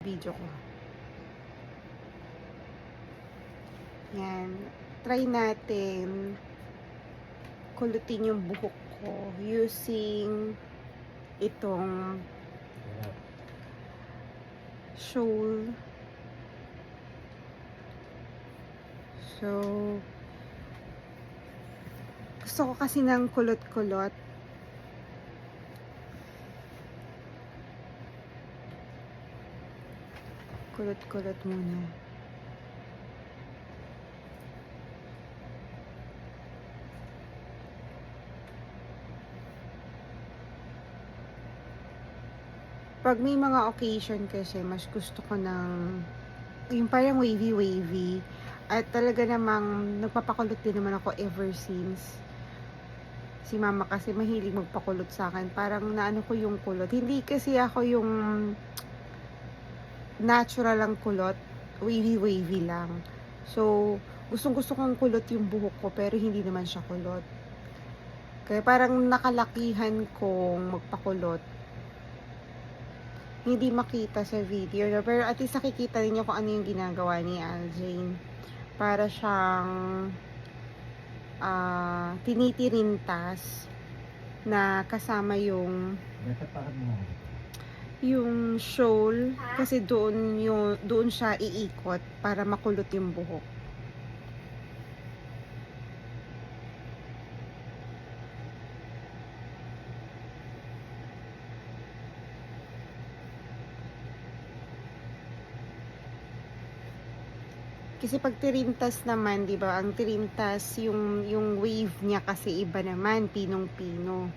video ko. Yan. Try natin kulutin yung buhok ko using itong shawl. So, gusto ko kasi ng kulot-kulot. Kulot-kulot muna. Pag may mga occasion kasi, mas gusto ko ng yung parang wavy-wavy. At talaga namang nagpapakulot din naman ako ever since. Si mama kasi mahilig magpakulot sa akin. Parang naano ko yung kulot. Hindi kasi ako yung natural lang kulot. Wavy-wavy lang. So, gustong gusto kong kulot yung buhok ko pero hindi naman siya kulot. Kaya parang nakalakihan kong magpakulot. Hindi makita sa video. Pero at least nakikita ninyo kung ano yung ginagawa ni Aljane. Para siyang ah tinitirintas na kasama yung Dapat mo yung shawl kasi doon yung doon siya iikot para makulot yung buhok. Kasi pag tirintas naman, 'di ba? Ang tirintas yung yung wave niya kasi iba naman, pinong-pino.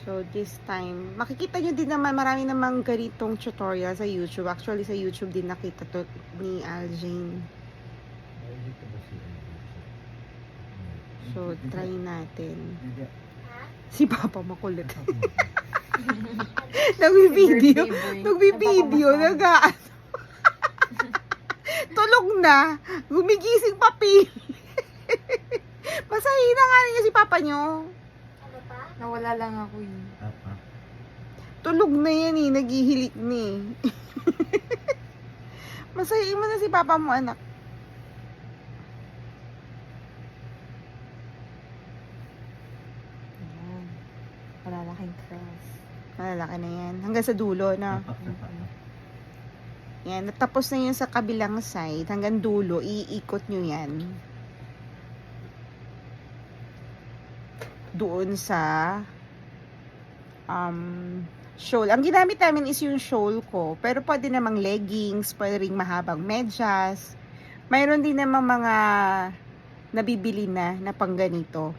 So, this time, makikita nyo din naman, marami namang ganitong tutorial sa YouTube. Actually, sa YouTube din nakita to ni Aljane. So, try natin. Si Papa makulit. Nagbi-video. Nagbi-video. nag Tulog na. Gumigising pa pi. Masahin na nga niya si Papa nyo. Nawala lang ako yun. Papa. Tulog na yan eh. Naghihilik na eh. Masahin mo na si Papa mo, anak. Ayan. Malalaking cross. Malalaki na yan. Hanggang sa dulo, na. Sa paa. Yan. Natapos na yun sa kabilang side. Hanggang dulo, iikot nyo yan. Doon sa um, shawl. Ang ginamit namin is yung shawl ko. Pero pwede namang leggings, pwede ring mahabang medyas. Mayroon din namang mga nabibili na na pang ganito.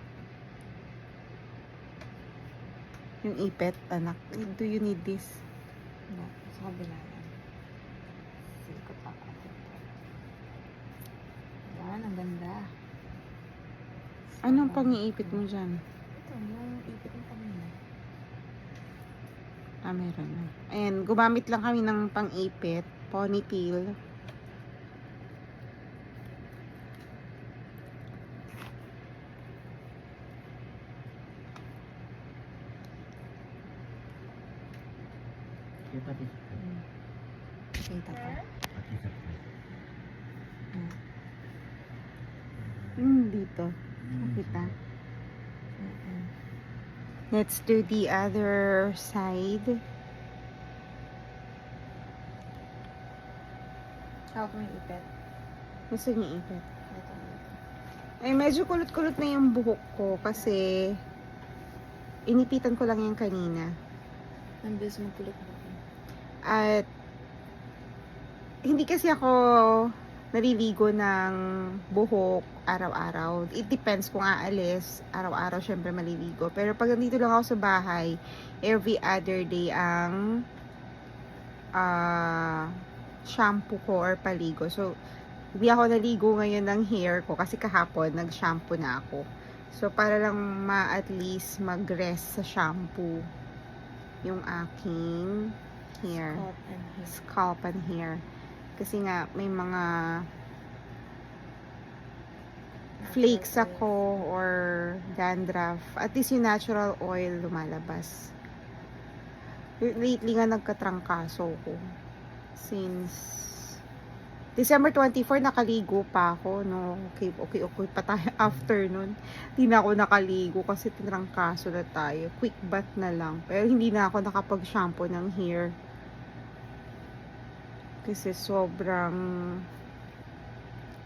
Yung ipet, anak. Do you need this? No, sa kabila yan. Silikot ako. Yan, ang ganda. Anong pang-iipit mo dyan? Ito, yung ipit mo kanina. Ah, meron na. Ayan, gumamit lang kami ng pang-ipit, ponytail. Sa paa. Kita ko. Pati sa paa. Hmm, dito. Hmm, Kita. Mm-mm. Let's do the other side. Hawak mo yung ipit. Gusto niyo ipit? Ay, medyo kulot-kulot na yung buhok ko kasi inipitan ko lang yan kanina. Ang bilis mo pulit mo. At hindi kasi ako naliligo ng buhok araw-araw. It depends kung aalis. Araw-araw syempre maliligo. Pero pag nandito lang ako sa bahay, every other day ang ah, shampoo ko or paligo. So, hindi ako naligo ngayon ng hair ko kasi kahapon nag-shampoo na ako. So, para lang ma at least mag-rest sa shampoo yung aking hair Scalp and hair. scalp and hair. Kasi nga, may mga flakes ako or dandruff. At least yung natural oil lumalabas. lately nga nagkatrangkaso ko. Since December 24, nakaligo pa ako, no? Okay, okay, okay pa tayo after nun. Hindi na ako nakaligo kasi tinrangkaso na tayo. Quick bath na lang. Pero hindi na ako nakapag-shampoo ng hair. Kasi sobrang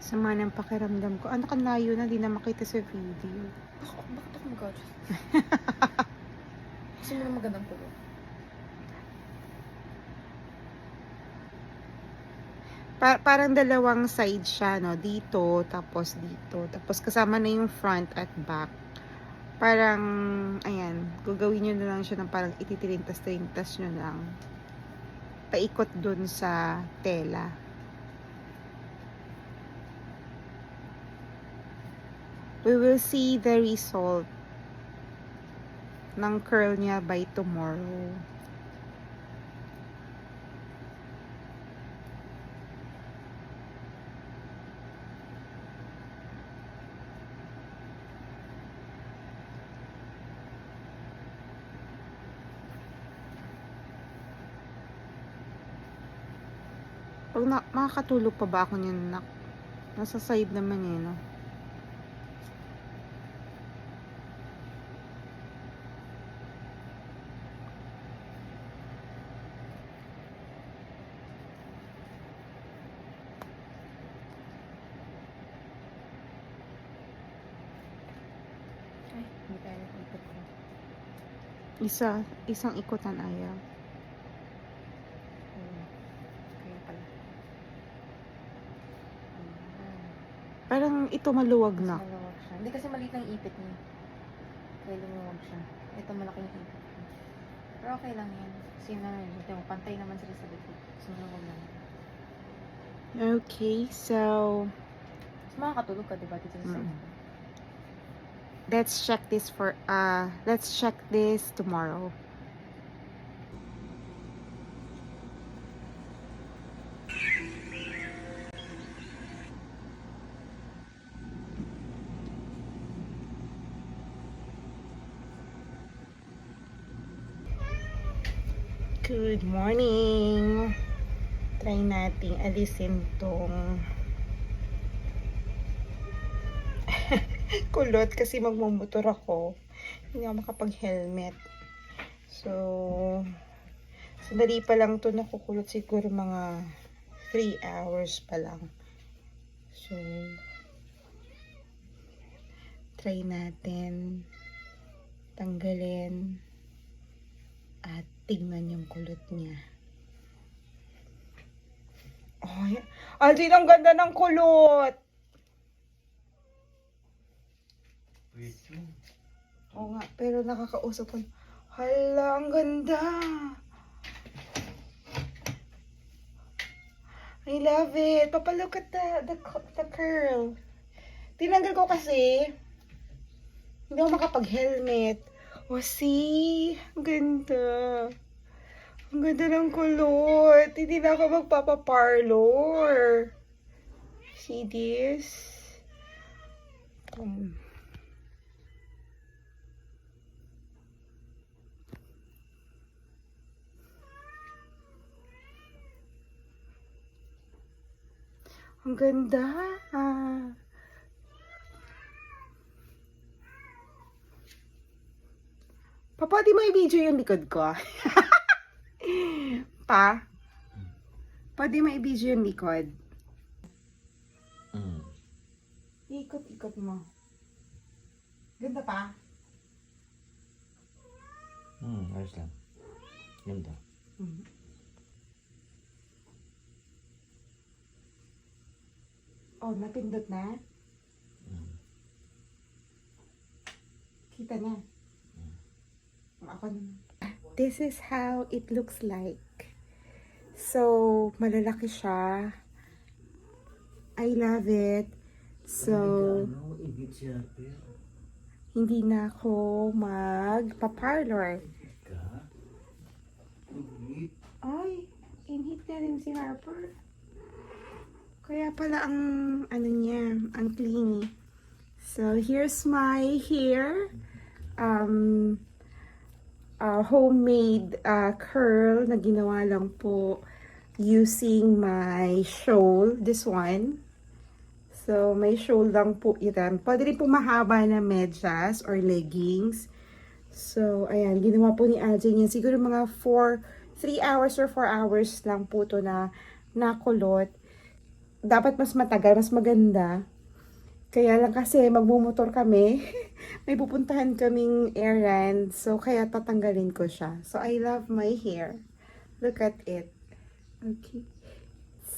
sama ng pakiramdam ko. Ano kan layo na, di na makita sa video. Bakit, bakit ako mag-adjust? Gusto mo na magandang tulo. Pa- parang dalawang side siya, no? Dito, tapos dito. Tapos kasama na yung front at back. Parang, ayan, gagawin nyo na lang siya ng parang ititilintas-tilintas nyo lang. Paikot dun sa tela. We will see the result ng curl niya by tomorrow. Pag na, makakatulog pa ba ako niyan? Nasa side naman eh, no? Ay, hindi tayo ikot ko. Isa, isang ikutan ayaw. Hmm. Kaya pala. Parang ito maluwag na. maluwag siya. Hindi kasi maliit ang ipit niya. Kaya lumuwag siya. Ito malaki yung ipit niya. Pero okay lang yan. Kasi yun naman, ito, pantay naman sila sa likod. So, maluwag lang. Okay, so Mas makakatulog ka, diba? Dito sa Mm. side. Let's check this for uh let's check this tomorrow. Good morning. Try nating alisin tong kulot kasi magmumotor ako. Hindi ako makapag-helmet. So, sandali pa lang to nakukulot siguro mga 3 hours pa lang. So, try natin tanggalin at tingnan yung kulot niya. Ay, Aldrin, ang ganda ng kulot! Wait yun. Oo nga, pero nakakausap ko. Hala, ang ganda. I love it. Papa, look at the, the, the curl. Tinanggal ko kasi. Hindi ako makapag-helmet. O, see? Ang ganda. Ang ganda ng kulot. Hindi na ako magpapaparlor. See this? Um, Ang ganda. Ah. Papa, di mo i-video yung likod ko. pa? Pa, di mo i-video yung likod. Mm. Ikot-ikot mo. Ganda pa? Mm, ayos lang. Ganda. Oh, napindot na? Mm. Kita na. Ako naman. This is how it looks like. So, malalaki siya. I love it. So, hindi na ako magpa-parlor. Ay, inhit na rin si Harper. Kaya pala ang, ano niya, ang clingy. So, here's my hair. Um, uh, homemade uh, curl na ginawa lang po using my shawl. This one. So, may shawl lang po itan. Pwede rin po mahaba na medyas or leggings. So, ayan, ginawa po ni Ajay niya. Siguro mga 4, 3 hours or 4 hours lang po to na nakulot. Dapat mas matagal, mas maganda. Kaya lang kasi magmumotor kami. May pupuntahan kaming errand. So, kaya tatanggalin ko siya. So, I love my hair. Look at it. Okay.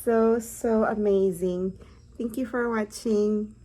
So, so amazing. Thank you for watching.